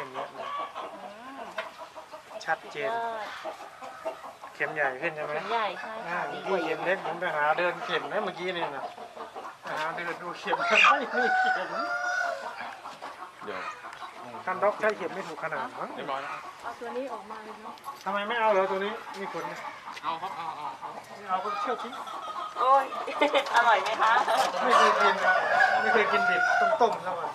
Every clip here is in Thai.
ข็มเยอะเลยชัดเจยนอดเข็มใหญ่ขึ้นใช่ไหมเข็มใหญ่ใช่อ่าค่ะดีกที่ว่าเข็มเล็กผมไปหาเดินเข็มนะเมื่อกี้นี่นะไปหาเดินดูเข็มไม่มีเข็มเดี๋ยวท่านด็อกใช้เข็มไม่ถูกขนาดมั้งเรียบร้อยแล้วเอาตัวนี้ออกมาเลยเนาะทำไมไม่เอาเหรอตัวนี้มีขนไหมเอาครับเอาเอาเอาไม่เอาก็เชี่ยวทิ้งโอ้ย อร่อยไหมคะ ไม่เคยกินนะไม่เคยกินดิบต้มๆเข้ามา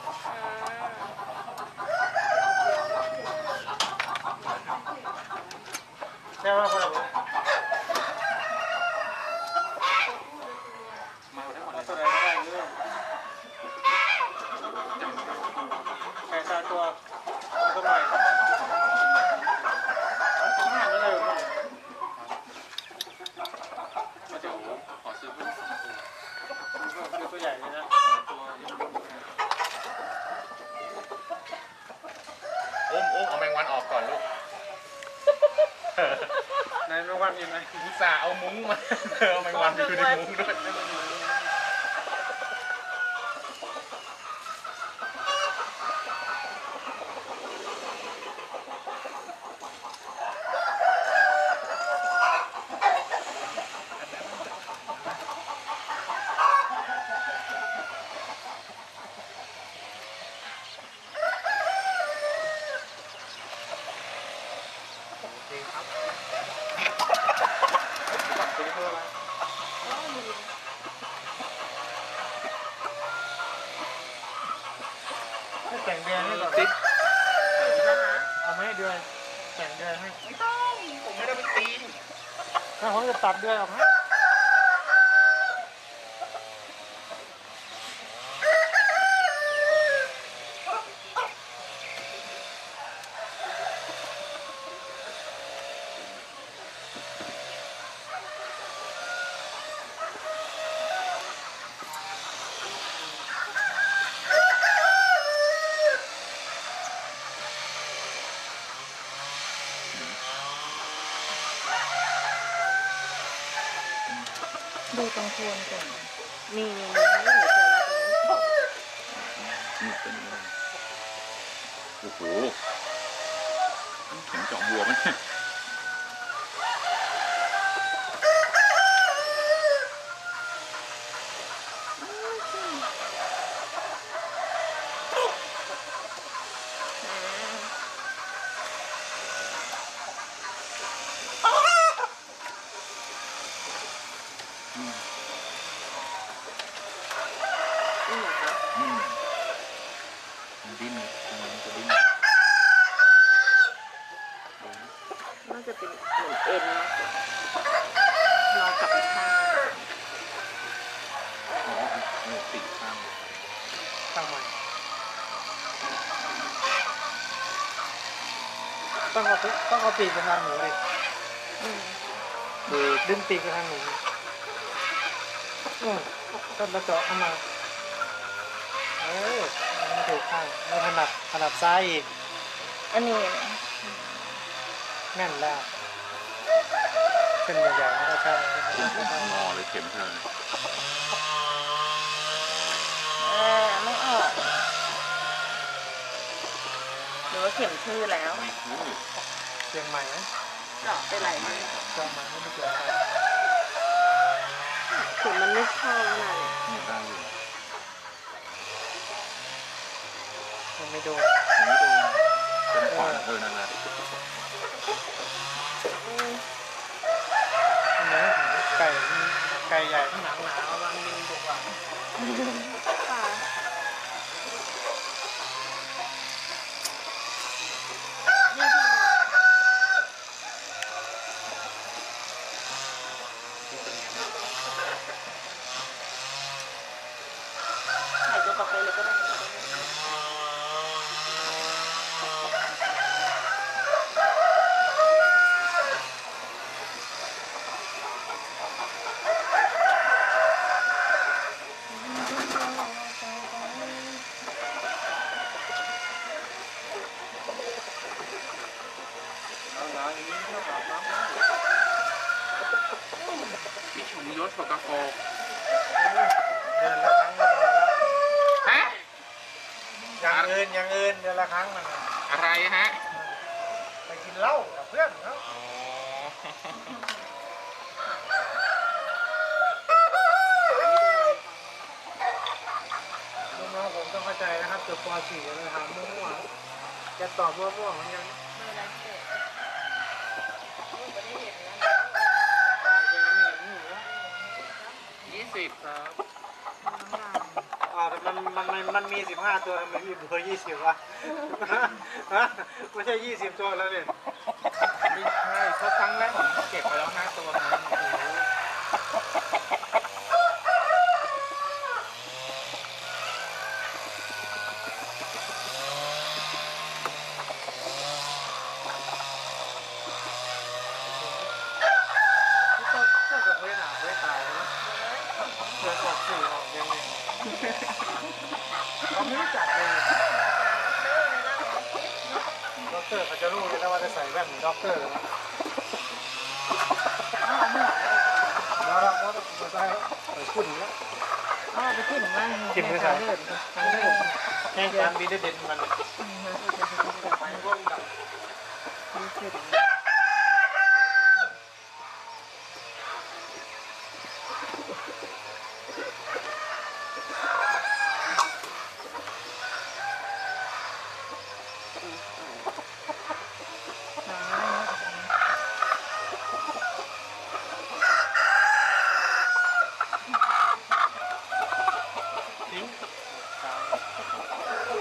ช่ไหมพ่อเรามาได้หมดเลยตัวไหนก็ได้เลยใส่ตาตัวตัวใหม่ห้าก็เลยก็เดี๋ยวขอซื้อเพิ่มสองตัวตัวใหญ่เลยนะตัวโอ้มโอ้มเอาแมงวันออกก่อนลูก ในเมื่อวันยังไงอุตส่าห์เอามุ้งมา เออแมงวันอยู่ในมุ้งด้วย โอเคครับตัวนี้เท่าไหร่ให้แต่งเดือนให้ก่อน ติด เอาไหมเดือนแต่งเดือนให้ ไม่ต้องผมไม่ได้เป็นตีน ถ้า ผมจะตัดเดือยออกให้ ดูตรงโคนก่อนนี่นี่นี่นี่เจอแล้วตรงนี้นี่เป็นยังไงโอ้โหเข็มเจาะบัวมั้ย นี่เหรอคะอืมมันดิ้นมันจะดิ้นน่าจะเป็นเหมือนเอ็นมากกว่าลองกลับอีกข้างอ๋อเออปีกข้างตั้งใหม่ต้องเอาต้องเอาปีกไปทางหนูดิอืม คือดึงปีกไปทางหนู อืมก็แล้วเจาะเข้ามา เออมันไม่ถูกข้างไม่ถนัดถนัดซ้ายอีก อันนี้แน่นแล้วเส้นใหญ่ๆแล้วก็ใช่งอเลยเข็มเธอเออไม่ออกหรือว่าเข็มชื่อแล้วไม่รู้เชียงใหม่ไหมเจาะไปหลายไม่มือครับเจาะมาไม่ได้เจอใคร เข็มมันไม่เข้าแล้วนะนี่ได้อยู่มันไม่โดนไม่โดนเป็นขวานเออนั่นแหละอืมเนื้อของไก่ไก่ใหญ่ที่หนังหนาบางมิลกว่า ค่ะนี่ที่ถ่ายตัวต่อไปเลยก็ได้ พี่ชมยศปากกาโฟเดือนละครั้งก็พอแล้วฮะ อย่างอื่นอย่างอื่นเดือนละครั้งมันน่ะอะไรฮะ ไปกินเหล้ากับเพื่อนเขาอ๋อน้องๆผมต้องเข้าใจนะครับจบป .4 เลยถามมั่วๆจะตอบมั่วๆเหมือนกัน ไม่ไรเด็กเขาไม่ได้เห็นนะ ยี่สิบครับ น้ำลาย อ่าวแต่มัน มันมันมันมี15ตัวทำไมมีเบอร์20วะฮะไม่ใช่ยี่สิบตัวแล้วเนี่ย ไม่ใช่เขาะครั้งแรกผมเก็บไปแล้วนะโอ้โห นี่ก็ก็จะเพื่อนหาเพื่อนตายนะเพื่อนออกสื่อออกยังไงเขาไม่รู้จักเลยด็อกเตอร์เขาจะรู้เลย นะว่านเหมอนด็อกเตอร์นะแล้วเราก็จะได้ไปขึ้นแล้วอ๋อไปขึ้นบ้างขึ้นไม่ใช่เลิศทางเลิศแห่งการบินได้เด่นมันไปร่วมกับ มีขึ้น ทิ้ง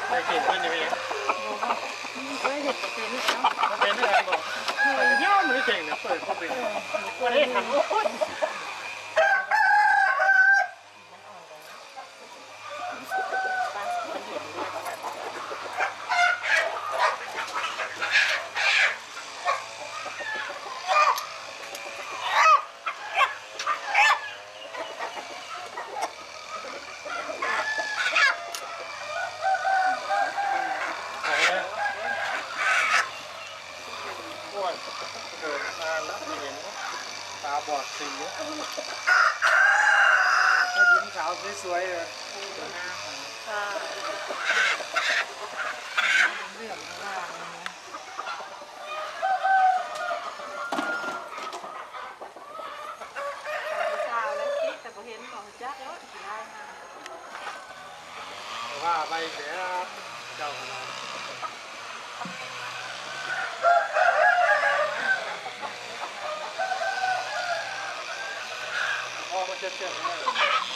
ใส่เก่งมันอยู่ยัง เฮ้ยเด็กเป็นนี่เนาะมันเป็นอะไรบอกย่อมือเก่งเนี่ยเปิดเข้าไปวันนี้ทันโอ้ย อ้วนเกิดนานแล้วไม่เห็น ตาบสีถ้ายิ้มขาวสวยๆเลยค่ะเรื่องข้างล่างนะเช้าแล้วคิดแต่พอเห็นของจักแล้วสิได้มา ว่าไปเสียเจ้าขนาด พ